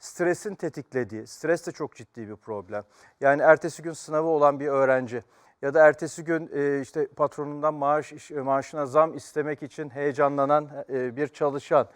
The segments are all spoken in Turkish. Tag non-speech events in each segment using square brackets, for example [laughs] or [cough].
stresin tetiklediği, stres de çok ciddi bir problem. Yani ertesi gün sınavı olan bir öğrenci ya da ertesi gün e, işte patronundan maaş iş- maaşına zam istemek için heyecanlanan e, bir çalışan,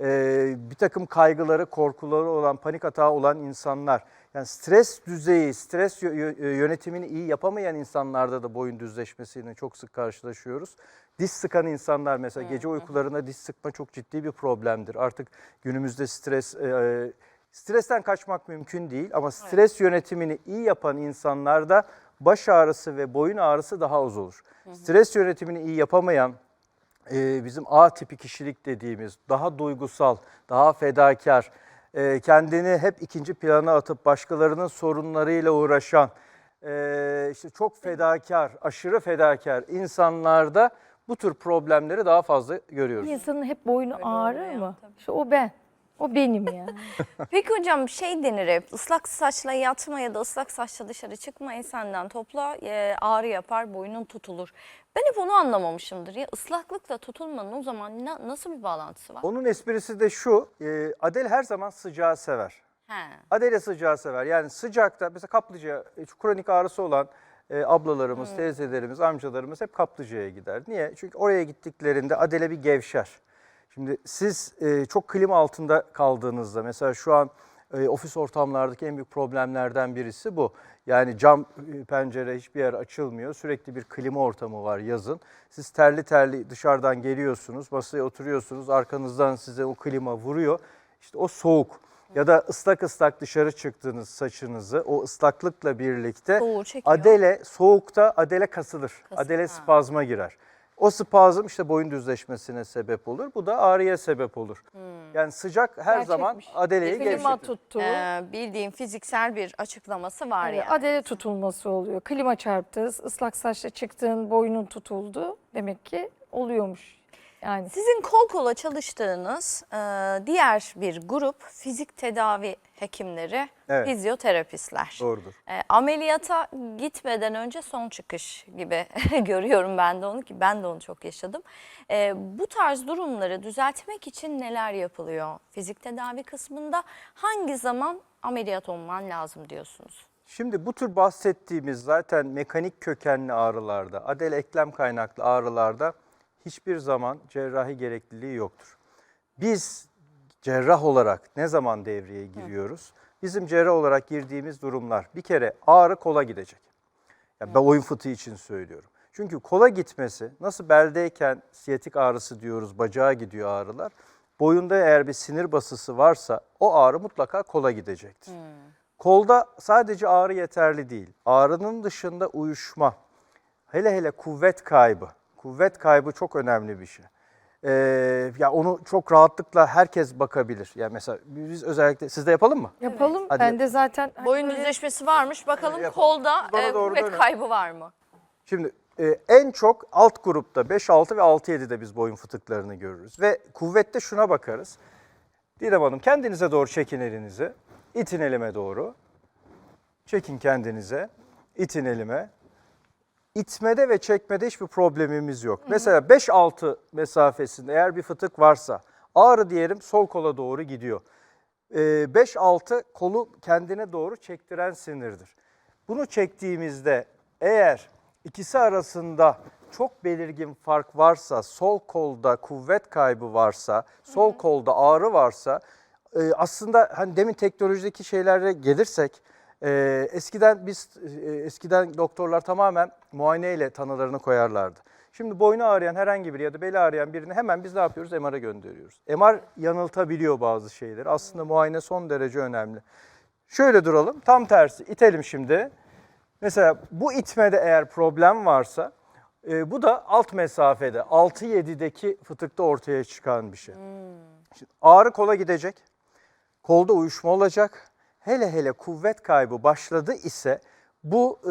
e, bir takım kaygıları, korkuları olan, panik atağı olan insanlar. Yani stres düzeyi, stres yö- yö- yönetimini iyi yapamayan insanlarda da boyun düzleşmesiyle çok sık karşılaşıyoruz. Diz sıkan insanlar mesela gece uykularında diz sıkma çok ciddi bir problemdir. Artık günümüzde stres e, stresten kaçmak mümkün değil ama stres yönetimini iyi yapan insanlarda baş ağrısı ve boyun ağrısı daha az olur. Stres yönetimini iyi yapamayan e, bizim A tipi kişilik dediğimiz daha duygusal, daha fedakar, e, kendini hep ikinci plana atıp başkalarının sorunlarıyla uğraşan, e, işte çok fedakar, aşırı fedakar insanlarda bu tür problemleri daha fazla görüyoruz. Bir insanın hep boynu Öyle ağrır mı? tabii. İşte o ben. O benim yani. [laughs] Peki hocam şey denir hep ıslak saçla yatma ya da ıslak saçla dışarı çıkma ensenden topla e, ağrı yapar boynun tutulur. Ben hep onu anlamamışımdır ya ıslaklıkla tutulmanın o zaman na- nasıl bir bağlantısı var? Onun esprisi de şu, e, Adel her zaman sıcağı sever. He. Adele sıcağı sever. Yani sıcakta mesela kaplıca, e, kronik ağrısı olan e, ablalarımız, teyzelerimiz, amcalarımız hep kaplıcaya gider. Niye? Çünkü oraya gittiklerinde Adele bir gevşer. Şimdi siz e, çok klima altında kaldığınızda mesela şu an e, ofis ortamlardaki en büyük problemlerden birisi bu. Yani cam e, pencere hiçbir yer açılmıyor. Sürekli bir klima ortamı var yazın. Siz terli terli dışarıdan geliyorsunuz, masaya oturuyorsunuz. Arkanızdan size o klima vuruyor. İşte o soğuk ya da ıslak ıslak dışarı çıktığınız saçınızı o ıslaklıkla birlikte adele soğukta adele kasılır. Kasılır, adele ha. spazma girer. O spazm işte boyun düzleşmesine sebep olur. Bu da ağrıya sebep olur. Hmm. Yani sıcak her zaman Gerçekmiş. adeleyi Klima gevşetir. tuttu. Ee, bildiğim fiziksel bir açıklaması var Evet, yani. adele tutulması oluyor. Klima çarptı, ıslak saçla çıktığın boynun tutuldu. Demek ki oluyormuş. Yani Sizin kol kola çalıştığınız e, diğer bir grup fizik tedavi hekimleri, Evet. fizyoterapistler. Doğrudur. E, ameliyata gitmeden önce son çıkış gibi [laughs] görüyorum ben de onu ki ben de onu çok yaşadım. E, bu tarz durumları düzeltmek için neler yapılıyor? Fizik tedavi kısmında hangi zaman ameliyat olman lazım diyorsunuz? Şimdi bu tür bahsettiğimiz zaten mekanik kökenli ağrılarda, adel eklem kaynaklı ağrılarda hiçbir zaman cerrahi gerekliliği yoktur. Biz cerrah olarak ne zaman devreye giriyoruz? Bizim cerrah olarak girdiğimiz durumlar bir kere ağrı kola gidecek. Ya ben oyun fıtığı için söylüyorum. Çünkü kola gitmesi nasıl beldeyken siyatik ağrısı diyoruz, bacağa gidiyor ağrılar. Boyunda eğer bir sinir basısı varsa o ağrı mutlaka kola gidecektir. Kolda sadece ağrı yeterli değil. Ağrının dışında uyuşma, hele hele kuvvet kaybı. Kuvvet kaybı çok önemli bir şey. Ee, ya onu çok rahatlıkla herkes bakabilir. Yani mesela biz özellikle sizde yapalım mı? yapalım. Hadi Ben de zaten hani Boyun böyle- düzleşmesi varmış. Bakalım yapalım. kolda Bana e, doğru kuvvet dönün. kaybı var mı? Şimdi e, en çok alt grupta 5, 6 ve 6, 7'de biz boyun fıtıklarını görürüz. Ve kuvvette şuna bakarız. Didem Hanım kendinize doğru çekin elinizi. İtin elime doğru. Çekin kendinize. İtin elime. İtmede ve çekmede hiçbir problemimiz yok. Mesela 5-6 mesafesinde eğer bir fıtık varsa ağrı diyelim sol kola doğru gidiyor. Ee, 5-6 kolu kendine doğru çektiren sinirdir. Bunu çektiğimizde eğer ikisi arasında çok belirgin fark varsa, sol kolda kuvvet kaybı varsa, sol kolda ağrı varsa e, aslında hani demin teknolojideki şeylere gelirsek e, eskiden biz e, eskiden doktorlar tamamen muayeneyle tanılarını koyarlardı. Şimdi boynu ağrıyan herhangi biri ya da beli ağrıyan birini hemen biz ne yapıyoruz? MR'a gönderiyoruz. MR yanıltabiliyor bazı şeyleri. Aslında muayene son derece önemli. Şöyle duralım. Tam tersi. İtelim şimdi. Mesela bu itmede eğer problem varsa e, bu da alt mesafede 6-7'deki fıtıkta ortaya çıkan bir şey. Şimdi ağrı kola gidecek. Kolda uyuşma olacak. Hele hele kuvvet kaybı başladı ise bu e,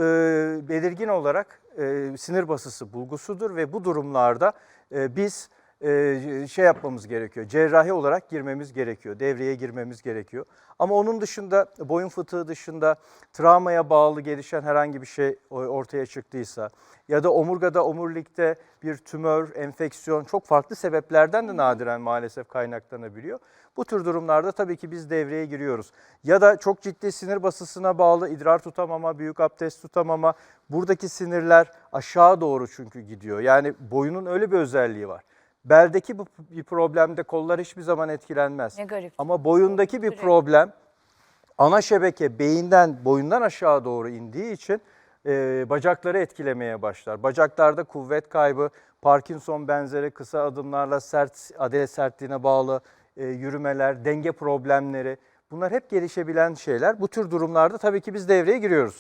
belirgin olarak e, sinir basısı bulgusudur ve bu durumlarda e, biz e, şey yapmamız gerekiyor. Cerrahi olarak girmemiz gerekiyor. Devreye girmemiz gerekiyor. Ama onun dışında boyun fıtığı dışında travmaya bağlı gelişen herhangi bir şey ortaya çıktıysa ya da omurgada omurilikte bir tümör, enfeksiyon çok farklı sebeplerden de nadiren maalesef kaynaklanabiliyor. Bu tür durumlarda tabii ki biz devreye giriyoruz. Ya da çok ciddi sinir basısına bağlı idrar tutamama, büyük abdest tutamama. Buradaki sinirler aşağı doğru çünkü gidiyor. Yani boyunun öyle bir özelliği var. Beldeki bu bir problemde kollar hiçbir zaman etkilenmez. Ne garip. Ama boyundaki bir problem ana şebeke beyinden boyundan aşağı doğru indiği için e, bacakları etkilemeye başlar. Bacaklarda kuvvet kaybı, Parkinson benzeri kısa adımlarla sert adele sertliğine bağlı e, yürümeler, denge problemleri bunlar hep gelişebilen şeyler. Bu tür durumlarda tabii ki biz devreye giriyoruz.